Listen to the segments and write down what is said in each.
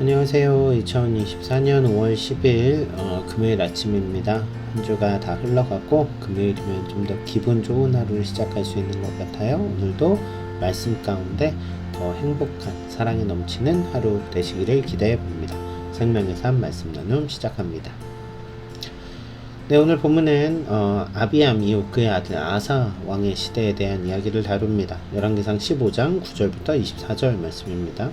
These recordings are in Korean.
안녕하세요. 2024년 5월 10일 어, 금요일 아침입니다. 한 주가 다 흘러가고 금요일이면 좀 더 기분 좋은 하루를 시작할 수 있는 것 같아요. 오늘도 말씀 가운데 더 행복한 사랑이 넘치는 하루 되시기를 기대해 봅니다. 생명의 삶 말씀 나눔 시작합니다. 네, 오늘 본문은 어, 아비암 이후 그의 아들 아사 왕의 시대에 대한 이야기를 다룹니다. 열왕기상 15장 9절부터 24절 말씀입니다.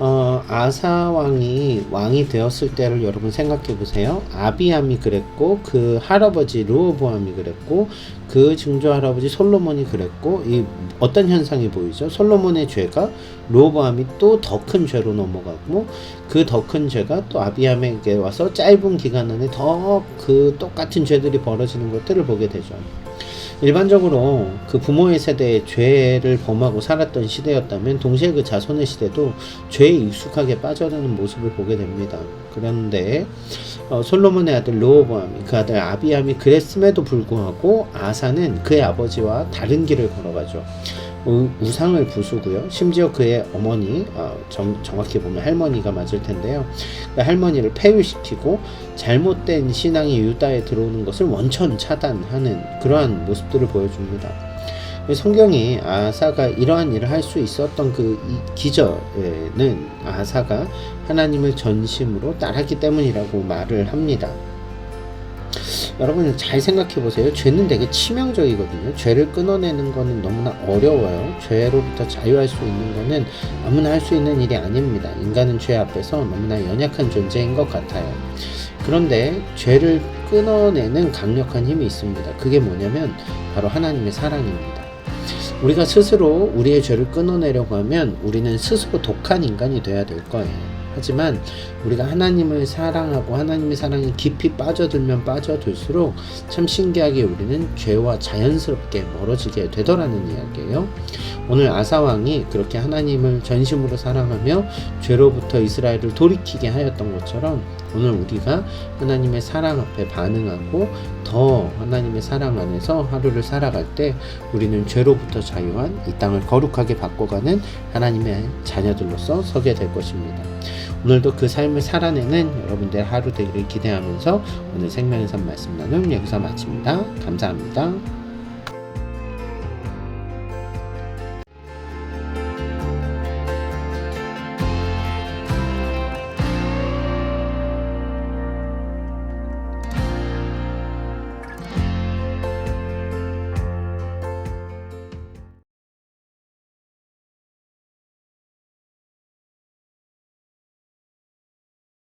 어, 아사 왕이 왕이 되었을 때를 여러분 생각해 보세요. 아비암이 그랬고 그 할아버지 르호보암이 그랬고 그 증조 할아버지 솔로몬이 그랬고 이 어떤 현상이 보이죠? 솔로몬의 죄가 르호보암이 또 더 큰 죄로 넘어가고 그 더 큰 죄가 또 아비암에게 와서 짧은 기간 안에 더 그 똑같은 죄들이 벌어지는 것들을 보게 되죠. 일반적으로 그 부모의 세대에 죄를 범하고 살았던 시대였다면 동시에 그 자손의 시대도 죄에 익숙하게 빠져드는 모습을 보게 됩니다. 그런데 어, 솔로몬의 아들 로호보암이 그 아들 아비암이 그랬음에도 불구하고 아사는 그의 아버지와 다른 길을 걸어가죠. 우, 우상을 부수고요. 심지어 그의 어머니, 어, 정, 정확히 보면 할머니가 맞을 텐데요. 그 할머니를 폐위시키고 잘못된 신앙이 유다에 들어오는 것을 원천 차단하는 그러한 모습들을 보여줍니다. 성경이 아사가 이러한 일을 할 수 있었던 그이 기저에는 아사가 하나님을 전심으로 따랐기 때문이라고 말을 합니다. 여러분 잘 생각해 보세요. 죄는 되게 치명적이거든요. 죄를 끊어내는 거는 너무나 어려워요. 죄로부터 자유할 수 있는 거는 아무나 할 수 있는 일이 아닙니다. 인간은 죄 앞에서 너무나 연약한 존재인 것 같아요. 그런데 죄를 끊어내는 강력한 힘이 있습니다. 그게 뭐냐면 바로 하나님의 사랑입니다. 우리가 스스로 우리의 죄를 끊어내려고 하면 우리는 스스로 독한 인간이 돼야 될 거예요. 하지만 우리가 하나님을 사랑하고 하나님의 사랑에 깊이 빠져들면 빠져들수록 참 신기하게 우리는 죄와 자연스럽게 멀어지게 되더라는 이야기예요. 오늘 아사왕이 그렇게 하나님을 전심으로 사랑하며 죄로부터 이스라엘을 돌이키게 하였던 것처럼 오늘 우리가 하나님의 사랑 앞에 반응하고 더 하나님의 사랑 안에서 하루를 살아갈 때 우리는 죄로부터 자유한 이 땅을 거룩하게 바꿔가는 하나님의 자녀들로서 서게 될 것입니다. 오늘도 그 삶을 살아내는 여러분들 하루 되기를 기대하면서 오늘 생명의 삶 말씀 나눔 여기서 마칩니다. 감사합니다.